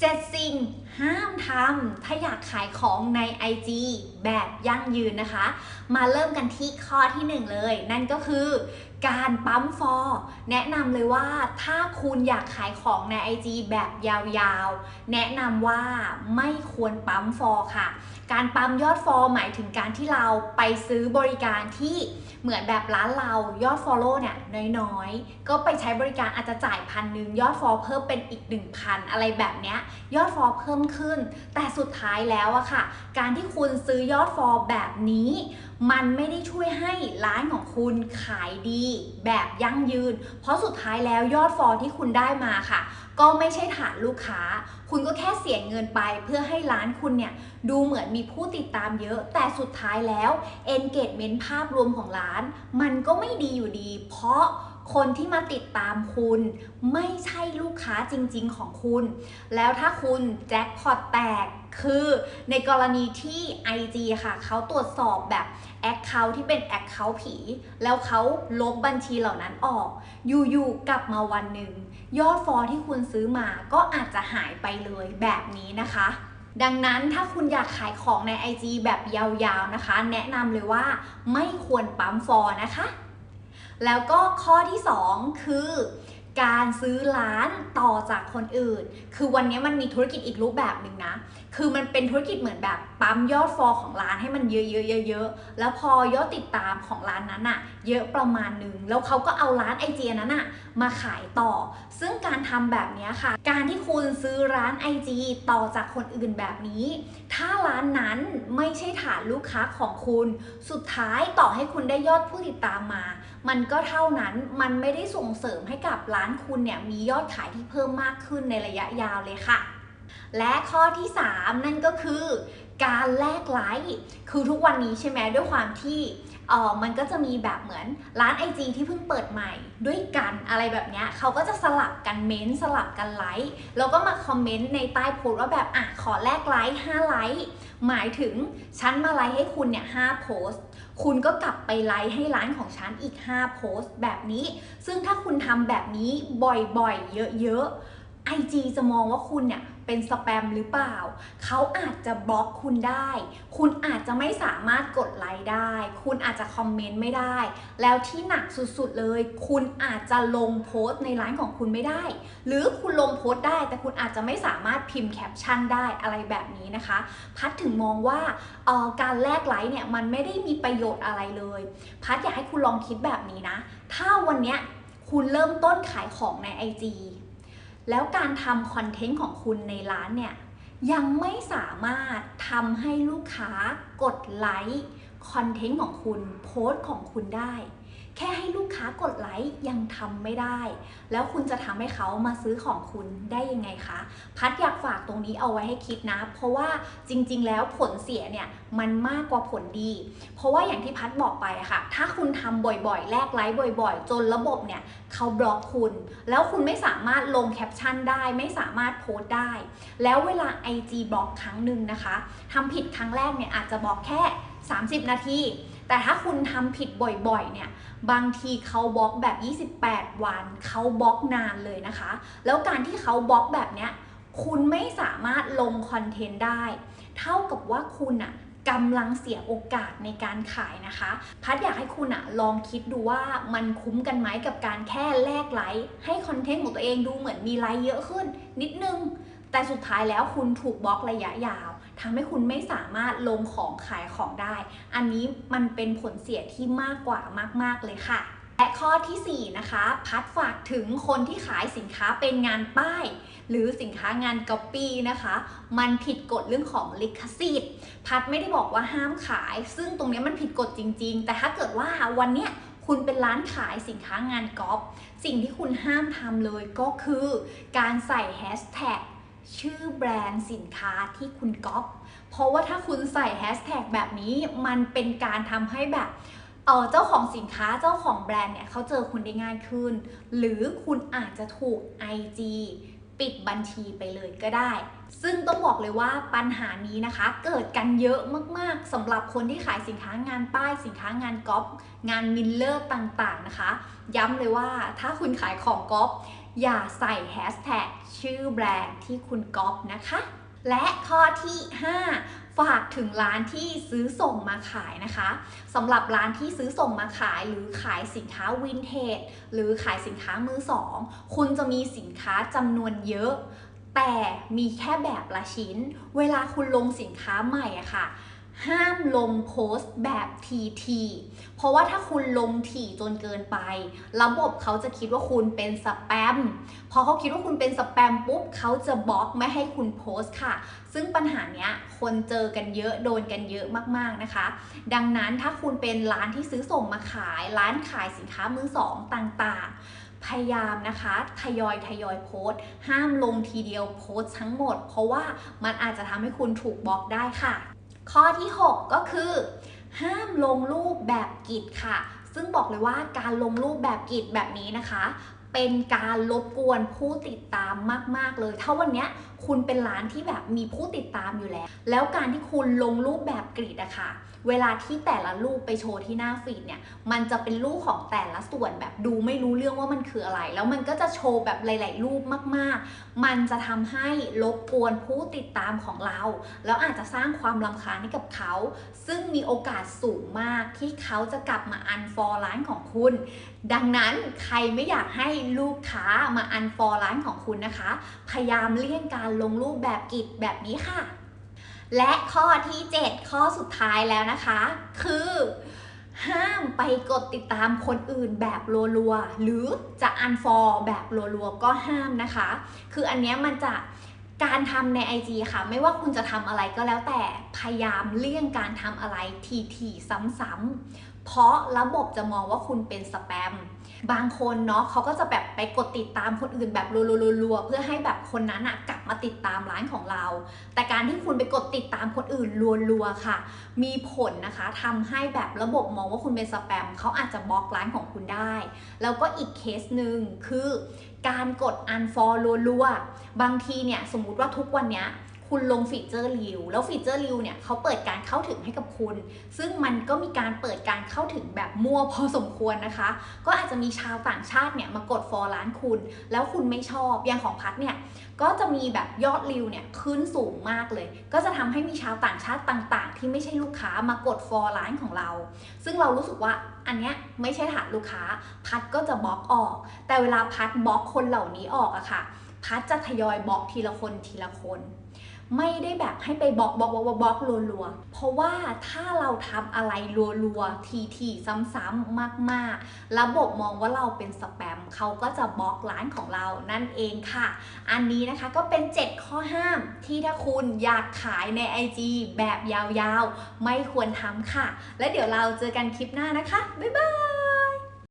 7 สิ่งห้ามทำถ้าอยากขายของใน IG แบบยั่งยืนนะคะ มาเริ่มกันที่ข้อที่ 1 เลย นั่นก็คือ การปั๊มฟอร์แนะนำเลยว่าถ้าคุณอยากขายของใน IG แบบยาวๆ แนะนำว่าไม่ควรปั๊มฟอร์ค่ะ การปั๊มยอดฟอร์หมายถึงการที่เราไปซื้อบริการที่เหมือนแบบร้านเรายอด Follow เนี่ยน้อยๆ ก็ไปใช้บริการอาจจะจ่ายพันหนึ่งยอดฟอลเพิ่มเป็นอีก 1,000 อะไรแบบเนี้ยยอดฟอลเพิ่มขึ้น แต่สุดท้ายแล้วอะค่ะ การที่คุณซื้อยอดฟอลแบบนี้ มันไม่ได้ช่วยให้ร้านของคุณขายดีแบบยั่งยืน เพราะสุดท้ายแล้วยอดฟอลที่คุณได้มาค่ะ ก็ไม่ใช่ฐานลูกค้า คุณก็แค่เสียเงินไปเพื่อให้ร้านคุณเนี่ยดูเหมือนมีผู้ติดตามเยอะ แต่สุดท้ายแล้ว engagement ภาพรวมของร้าน มันก็ไม่ดีอยู่ดี เพราะคนที่มาติดตามคุณ ไม่ใช่ลูกค้าจริง ๆ ของคุณ แล้วถ้าคุณแจ็คพอตแตก คือในกรณีที่ IG ค่ะ เขาตรวจสอบแบบ Account ที่เป็น Account ผี แล้วเขาลบบัญชีเหล่านั้นออก อยู่ๆกลับมาวันหนึ่ง ยอดฟอที่คุณซื้อมาก็อาจจะหายไปเลยแบบนี้นะคะ ดังนั้นถ้าคุณอยากขายของใน IG แบบยาวๆนะคะ แนะนำเลยว่าไม่ควรปั๊มฟอนะคะ แล้วก็ข้อที่ 2 คือ การซื้อร้านต่อจากคนอื่น คือวันนี้มันมีธุรกิจอีกรูปแบบหนึ่งนะ คือมันเป็นธุรกิจเหมือนแบบปั๊มยอดฟอลของร้านให้มันเยอะๆๆๆแล้วพอยอดติดตามของร้านนั้นอะเยอะประมาณหนึ่งแล้วเขาก็เอาร้านไอเจนั้นอะมาขายต่อ ซึ่งการทำแบบนี้ค่ะ การที่คุณซื้อร้าน IG ต่อจากคนอื่นแบบนี้ ถ้าร้านนั้นไม่ใช่ฐานลูกค้าของคุณ สุดท้ายต่อให้คุณได้ยอดผู้ติดตามมา มันก็เท่านั้น มันไม่ได้ส่งเสริมให้กับร้านคุณเนี่ยมียอดขายที่เพิ่มมากขึ้นในระยะยาวเลยค่ะ และข้อที่ 3 นั่นก็คือการแลกไลค์คือทุกวันนี้ใช่ไหมด้วยความที่เออมันก็จะมีแบบเหมือนร้าน IG ที่เพิ่งเปิดใหม่ด้วยกันอะไรแบบเนี้ยเขาก็จะสลับกันเม้นสลับกันไลค์แล้วก็มาคอมเมนต์ในใต้โพสต์ว่าแบบอะขอแลกไลค์5ไลค์หมายถึงฉันมาไลค์ให้คุณเนี่ย5โพสต์คุณก็กลับไปไลค์ให้ร้านของฉันอีก 5 โพสต์แบบนี้ ซึ่งถ้าคุณทำแบบนี้บ่อยๆ เยอะๆ IG จะมองว่าคุณเนี่ย เป็นสแปมหรือเปล่า เขาอาจจะบล็อกคุณได้ คุณอาจจะไม่สามารถกดไลค์ได้ คุณอาจจะคอมเมนต์ไม่ได้ แล้วที่หนักสุดๆเลย คุณอาจจะลงโพสต์ในร้านของคุณไม่ได้ หรือคุณลงโพสต์ได้ แต่คุณอาจจะไม่สามารถพิมพ์แคปชั่นได้อะไรแบบนี้นะคะ พัดถึงมองว่าออการแลกไลค์เนี่ยมันไม่ได้มีประโยชน์อะไรเลย พัดอยากให้คุณลองคิดแบบนี้นะ ถ้าวันเนี้ยคุณเริ่มต้นขายของใน IG แล้วการทำคอนเทนต์ของคุณในร้านเนี่ยยังไม่สามารถทำให้ลูกค้ากดไลค์คอนเทนต์ของคุณโพสต์ของคุณได้ แค่ให้ลูกค้ากดไลค์ยังทำไม่ได้ แล้วคุณจะทำให้เขามาซื้อของคุณได้ยังไงคะ พัดอยากฝากตรงนี้เอาไว้ให้คิดนะ เพราะว่าจริง ๆ แล้วผลเสียเนี่ยมันมากกว่าผลดี เพราะว่าอย่างที่พัดบอกไปค่ะ ถ้าคุณทำบ่อยๆ แลกไลค์บ่อย ๆ จนระบบเนี่ยเขาบล็อกคุณ แล้วคุณไม่สามารถลงแคปชั่นได้ ไม่สามารถโพสต์ได้ แล้วเวลา IG บล็อกครั้งหนึ่งนะคะทำผิดครั้งแรกเนี่ยอาจจะบล็อกแค่ 30 นาที แต่ถ้าคุณทำผิดบ่อยๆ เนี่ย บางทีเขาบล็อกแบบ 28 วัน เขาบล็อกนานเลยนะคะ แล้วการที่เขาบล็อกแบบเนี้ย คุณไม่สามารถลงคอนเทนต์ได้ เท่ากับว่าคุณอะกำลังเสียโอกาสในการขายนะคะ พัดอยากให้คุณอะลองคิดดูว่ามันคุ้มกันไหมกับการแค่แลกไลค์ให้คอนเทนต์ของตัวเองดูเหมือนมีไลค์เยอะขึ้น นิดนึง แต่สุดท้ายแล้วคุณถูกบล็อกระยะยาว ทำให้คุณไม่สามารถลงของขายของได้ อันนี้มันเป็นผลเสียที่มากกว่ามาก ๆ เลยค่ะ และข้อทีสี่ 4 นะคะ พัดฝากถึงคนที่ขายสินค้าเป็นงานป้าย หรือสินค้างานก๊อปปี้นะคะ มันผิดกฎเรื่องของลิขสิทธิ์ พัดไม่ได้บอกว่าห้ามขาย ซึ่งตรงนี้มันผิดกฎจริง ๆ แต่ถ้าเกิดว่าวันเนี้ยคุณเป็นร้านขายสินค้างานก๊อปสิ่งที่คุณห้ามทำเลยก็คือ การใส่แฮชแท็กชื่อแบรนด์สินค้าที่คุณก๊อป เพราะว่าถ้าคุณใส่แฮชแท็กแบบนี้มันเป็นการทำให้แบบเออเจ้าของสินค้าเจ้าของแบรนด์เนี่ยเขาเจอคุณได้ง่ายขึ้น หรือคุณอาจจะถูก IG ปิดบัญชีไปเลยก็ได้ ซึ่งต้องบอกเลยว่าปัญหานี้นะคะ เกิดกันเยอะมากๆสำหรับคนที่ขายสินค้างานป้าย สินค้างานก๊อปงานมิลเลอร์ต่างๆนะคะ ย้ำเลยว่าถ้าคุณขายของก๊อปอย่าใส่แฮชแท็กชื่อแบรนด์ที่คุณก๊อปนะคะ และข้อที่ 5 ฝากถึงร้านที่ซื้อส่งมาขายนะคะสำหรับร้านที่ซื้อส่งมาขายหรือขายสินค้าวินเทจหรือขายสินค้ามือสอง คุณจะมีสินค้าจำนวนเยอะ แต่มีแค่แบบละชิ้น เวลาคุณลงสินค้าใหม่อะค่ะ ห้ามลงโพสต์แบบทีทีเพราะว่าถ้าคุณลงถี่จนเกินไป ระบบเขาจะคิดว่าคุณเป็นสแปม พอเขาคิดว่าคุณเป็นสแปมปุ๊บเขาจะบล็อกไม่ให้คุณโพสต์ค่ะ ซึ่งปัญหาเนี้ยคนเจอกันเยอะโดนกันเยอะมากๆนะคะ ดังนั้นถ้าคุณเป็นร้านที่ซื้อส่งมาขาย ร้านขายสินค้ามือสองต่างๆ พยายามนะคะทยอยทยอยโพสต์ ห้ามลงทีเดียวโพสต์ทั้งหมด เพราะว่ามันอาจจะทำให้คุณถูกบล็อกได้ค่ะ ข้อที่ 6 ก็คือ ห้ามลงรูปแบบกิจค่ะ ซึ่งบอกเลยว่าการลงรูปแบบกิจแบบนี้นะคะ เป็นการรบกวนผู้ติดตามมาก ๆ เลย ถ้าวันนี้คุณเป็นร้านที่แบบมีผู้ติดตามอยู่แล้ว แล้วการที่คุณลงรูปแบบกรีดอะค่ะ เวลาที่แต่ละรูปไปโชว์ที่หน้าฟีดเนี่ยมันจะเป็นรูปของแต่ละส่วนแบบดูไม่รู้เรื่องว่ามันคืออะไร แล้วมันก็จะโชว์แบบหลาย ๆ รูปมาก ๆ มันจะทำให้รบกวนผู้ติดตามของเรา แล้วอาจจะสร้างความรำคาญให้กับเขา ซึ่งมีโอกาสสูงมากที่เขาจะกลับมาอันฟอลร้านของคุณ ดังนั้นใครไม่อยากให้ลูกค้ามาอันฟอลร้านของคุณนะคะ พยายามเลี่ยงการลงรูปแบบกิจแบบนี้ค่ะ และข้อที่ 7 ข้อสุดท้ายแล้วนะคะ คือ ห้ามไปกดติดตามคนอื่นแบบรัวๆ หรือจะอันฟอลแบบรัวๆ ก็ห้ามนะคะ คืออันเนี้ยมันจะการทำใน IG ค่ะ ไม่ว่าคุณจะทำอะไรก็แล้วแต่พยายามเลี่ยงการทำอะไรทีๆซ้ำๆ เพราะระบบจะมองว่าคุณเป็นสแปม บางคนเนาะเขาก็จะแบบไปกดติดตามคนอื่นแบบรัวๆๆๆเพื่อให้แบบคนนั้นอะกลับมาติดตามร้านของเรา แต่การที่คุณไปกดติดตามคนอื่นรัวๆค่ะ มีผลนะคะทำให้แบบระบบมองว่าคุณเป็นสแปมเขาอาจจะบล็อกร้านของคุณได้ แล้วก็อีกเคสหนึ่งคือ การกด unfollow รัวๆบางทีเนี่ยสมมุติว่าทุกวันเนี้ย คุณลงฟีเจอร์ริวแล้วฟีเจอร์ริวเนี่ยเขาเปิดการเข้าถึงให้กับคุณ ซึ่งมันก็มีการเปิดการเข้าถึงแบบมั่วพอสมควรนะคะ ก็อาจจะมีชาวต่างชาติเนี่ยมากดฟอลร้านคุณ แล้วคุณไม่ชอบอย่างของพัดเนี่ยก็จะมีแบบยอดริวเนี่ยขึ้นสูงมากเลย ก็จะทำให้มีชาวต่างชาติต่าง ๆ ที่ไม่ใช่ลูกค้ามากดฟอลร้านของเรา ซึ่งเรารู้สึกว่าอันเนี้ยไม่ใช่ฐานลูกค้า พัดก็จะบล็อกออก แต่เวลาพัดบล็อกคนเหล่านี้ออกอะค่ะ พัดจะทยอยบล็อกทีละคนทีละคน ไม่ได้แบบให้ไปบล็อกบล็อกบล็อกบล็อกรัวๆ เพราะว่าถ้าเราทำอะไรรัวๆ ทีๆ ซ้ำๆมากๆ ระบบมองว่าเราเป็นสแปมเขาก็จะบล็อกร้านของเรานั่นเองค่ะ อันนี้นะคะก็เป็น 7 ข้อห้ามที่ถ้าคุณอยากขายใน IG แบบยาวๆ ไม่ควรทำค่ะ และเดี๋ยวเราเจอกันคลิปหน้านะคะ บ๊ายบาย